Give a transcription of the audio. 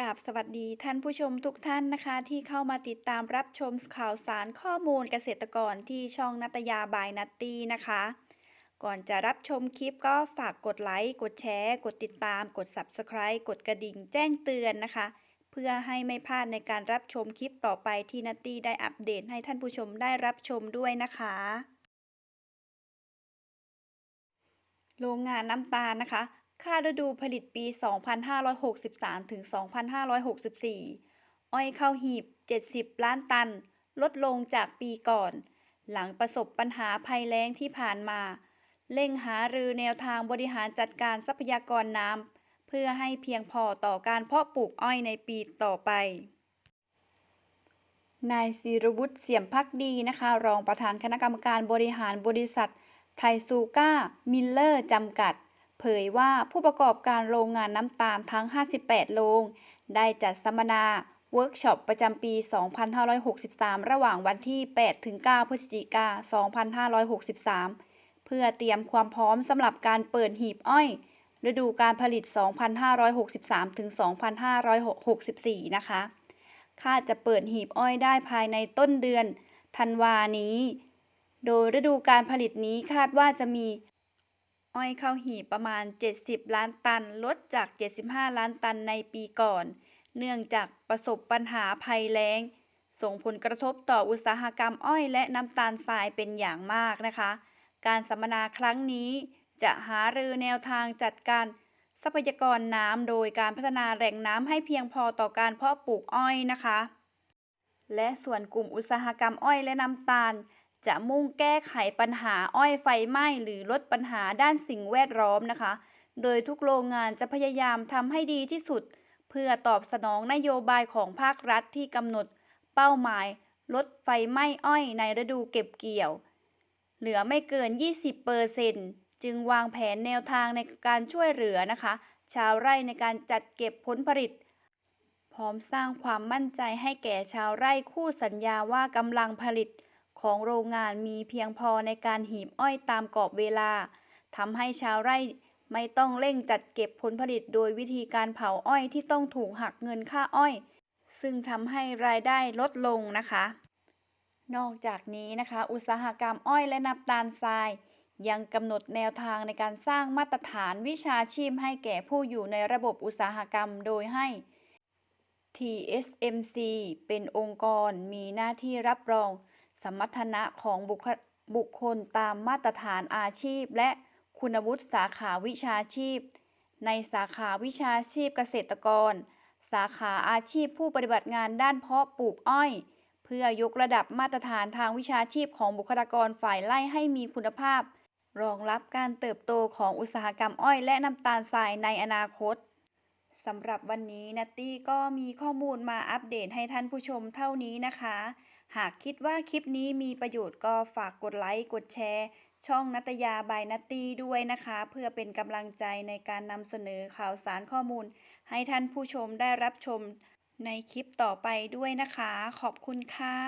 กราบสวัสดีท่านผู้ชมทุกท่านนะคะ ที่เข้ามาติดตามรับชมข่าวสารข้อมูลเกษตรกรที่ช่องนัตยาบายนัตตี้นะคะ ก่อนจะรับชมคลิปก็ฝากกดไลค์กดแชร์ กดติดตาม กด Subscribe กดกระดิ่งแจ้งเตือนนะคะ เพื่อให้ไม่พลาดในการรับชมคลิปต่อไปที่นัตตี้ได้อัปเดตให้ท่านผู้ชมได้รับชมด้วยนะคะโรงงานน้ำตาลนะคะ ค่าฤดูผลิตปี 2563 ถึง 2564 อ้อยเข้าหีบ 70 ล้านตัน ลดลงจากปีก่อน หลังประสบปัญหาภัยแล้งที่ผ่านมา เร่งหารือแนวทางบริหารจัดการทรัพยากรน้ำ เพื่อให้เพียงพอต่อการเพาะปลูกอ้อยในปีต่อไป นายศิรวุฒิเสี่ยมพักดีนะคะ รองประธานคณะกรรมการบริหารบริษัท ไทซูก้า มิลเลอร์ จำกัด เผยว่าผู้ประกอบการโรงงานน้ำตาลทั้ง 58 โรง ได้จัดสัมมนาเวิร์กช็อปประจำปี 2563 ระหว่างวันที่8-9พฤศจิกา 2563 เพื่อเตรียมความพร้อมสำหรับการเปิดหีบอ้อย ฤดูการผลิต 2563-2564 นะคะ คาดจะเปิดหีบอ้อยได้ภายในต้นเดือนธันวานี้ โดยฤดูการผลิตนี้คาดว่าจะมี อ้อยเข้าหีบประมาณ 70 ล้านตัน ลดจาก 75 ล้านตันในปีก่อน เนื่องจากประสบปัญหาภัยแล้ง ส่งผลกระทบต่ออุตสาหกรรมอ้อยและน้ำตาลทรายเป็นอย่างมากนะคะ การสัมมนาครั้งนี้จะหารือแนวทางจัดการทรัพยากรน้ำโดยการพัฒนาแหล่งน้ำให้เพียงพอต่อการเพาะปลูกอ้อยนะคะ และส่วนกลุ่มอุตสาหกรรมอ้อยและน้ำตาล จะมุ่งแก้ไขปัญหาอ้อยไฟไหม้หรือลดปัญหาด้านสิ่งแวดล้อมนะคะ โดยทุกโรงงานจะพยายามทำให้ดีที่สุด เพื่อตอบสนองนโยบายของภาครัฐที่กำหนด เป้าหมาย ลดไฟไหม้อ้อยในฤดูเก็บเกี่ยว เหลือไม่เกิน 20เปอร์เซ็นต์จึงวางแผนแนวทางในการช่วยเหลือนะคะ ชาวไร่ในการจัดเก็บผลผลิต พร้อมสร้างความมั่นใจให้แก่ชาวไร่คู่สัญญาว่ากำลังผลิต ของโรงงานมีเพียงพอในการหีบอ้อยตามกรอบเวลาทำให้ชาวไร่ไม่ต้องเร่งจัดเก็บผลผลิตโดยวิธีการเผาอ้อยที่ต้องถูกหักเงินค่าอ้อย ซึ่งทำให้รายได้ลดลงนะคะ นอกจากนี้นะคะ อุตสาหกรรมอ้อยและน้ำตาลทราย ยังกำหนดแนวทางในการสร้างมาตรฐานวิชาชีพให้แก่ผู้อยู่ในระบบอุตสาหกรรมโดยให้ TSMC เป็นองค์กรมีหน้าที่รับรอง สมรรถนะของบุคบคคลตามมาตรฐานอาชีพ และคุณวุฒิสาขาวิชาชีพ ในสาขาวิชาชีพเกษตรกร สาขาอาชีพผู้ปฏิบัติงานด้านเพาะปลูกอ้อย เพื่อยกระดับมาตรฐานทางวิชาชีพของบุคลากรฝ่ายไร่ให้มีคุณภาพ รองรับการเติบโตของอุตสาหกรรมอ้อย และน้ำตาลทรายในอนาคตสำหรับวันนี้นัตตี้ก็มีข้อมูลมาอัปเดตให้ท่านผู้ชมเท่านี้นะคะ หากคิดว่าคลิปนี้มีประโยชน์ก็ฝากกดไลค์กดแชร์ ช่องนัตยาบายนัตตี้ด้วยนะคะ เพื่อเป็นกำลังใจในการนำเสนอข่าวสารข้อมูล ให้ท่านผู้ชมได้รับชมในคลิปต่อไปด้วยนะคะ ขอบคุณค่ะ